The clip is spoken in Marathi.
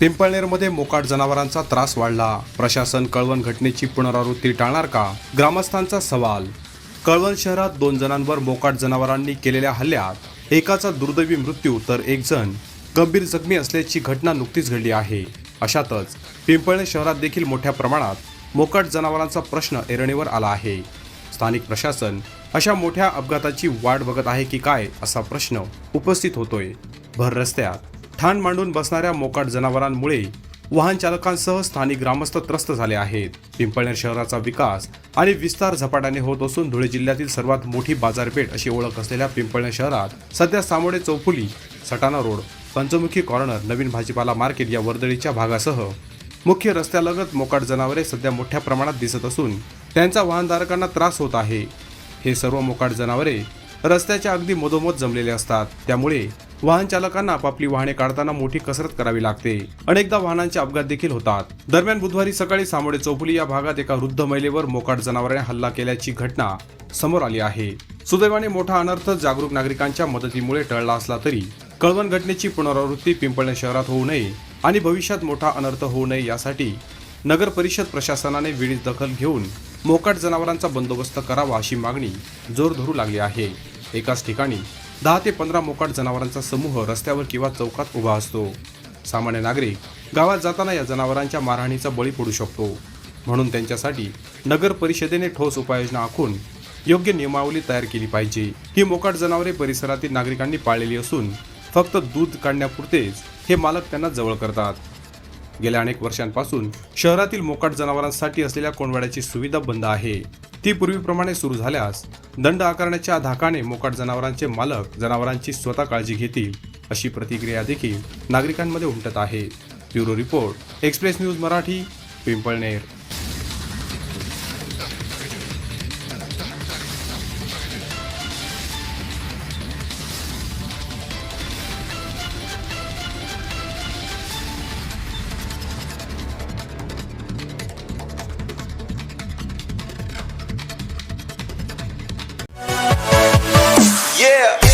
पिंपळनेरमध्ये मोकाट जनावरांचा त्रास वाढला. प्रशासन कळवण घटनेची पुनरावृत्ती टाळणार का? ग्रामस्थांचा सवाल. कळवण शहरात दोन जणांवर मोकाट जनावरांनी केलेल्या हल्ल्यात एकाचा दुर्दैवी मृत्यू तर एक जण गंभीर जखमी असल्याची घटना नुकतीच घडली आहे. अशातच पिंपळणे शहरात देखील मोठ्या प्रमाणात मोकाट जनावरांचा प्रश्न एरणीवर आला आहे. स्थानिक प्रशासन अशा मोठ्या अपघाताची वाट बघत आहे की काय असा प्रश्न उपस्थित होतोय. भर रस्त्यात ठाण मांडून बसणाऱ्या मोकाट जनावरांमुळे वाहन चालकांसह स्थानिक ग्रामस्थ त्रस्त झाले आहेत. पिंपळनेर शहराचा विकास आणि विस्तार झपाट्याने होत असून धुळे जिल्ह्यातील सर्वात मोठी बाजारपेठ अशी ओळख असलेल्या पिंपळनेर शहरात सध्या सामोडे चौफुली सटाणा रोड पंचमुखी कॉर्नर नवीन भाजीपाला मार्केट या वर्दळीच्या भागासह मुख्य रस्त्यालगत मोकाट जनावरे सध्या मोठ्या प्रमाणात दिसत असून त्यांचा वाहनधारकांना त्रास होत आहे. हे सर्व मोकाट जनावरे रस्त्याच्या अगदी मधोमध जमलेले असतात. त्यामुळे वाहन चालकांना आपापली वाहने काढताना मोठी कसरत करावी लागते. अनेकदा वाहनांचे अपघात देखील होतात. दरम्यान बुधवारी सकाळी सामोडे चौफुली या भागात एका वृद्ध महिलेवर मोकाट जनावराने हल्ला केल्याची घटना समोर आली आहे. सुदैवाने मोठा अनर्थ जागरूक नागरिकांच्या मदतीमुळे टळला असला तरी कळवण घटनेची पुनरावृत्ती पिंपळणे शहरात होऊ नये आणि भविष्यात मोठा अनर्थ होऊ नये यासाठी नगर परिषद प्रशासनाने वेळीच दखल घेऊन मोकाट जनावरांचा बंदोबस्त करावा अशी मागणी जोर धरू लागली आहे. एकाच ठिकाणी दहा ते पंधरा मोकाट जनावरांचा समूह रस्त्यावर किंवा चौकात उभा असतो. सामान्य नागरिक गावात जाताना या जनावरांच्या मारहाणीचा बळी पडू शकतो. म्हणून त्यांच्यासाठी नगर परिषदेने ठोस उपाययोजना आखून योग्य नियमावली तयार केली पाहिजे. ही मोकाट जनावरे परिसरातील नागरिकांनी पाळलेली असून फक्त दूध काढण्यापुरतेच हे मालक त्यांना जवळ करतात. गेल्या अनेक वर्षांपासून शहरातील मोकाट जनावरांसाठी असलेल्या कोंडवाड्याची सुविधा बंद आहे. ती पूर्वीप्रमाणे सुरू झाल्यास दंड आकारण्याच्या धाकाने मोकाट जनावरांचे मालक जनावरांची स्वतः काळजी घेतील अशी प्रतिक्रिया देखील नागरिकांमध्ये उमटत आहे. Bureau report Express News Marathi Pimplaner. Yeah.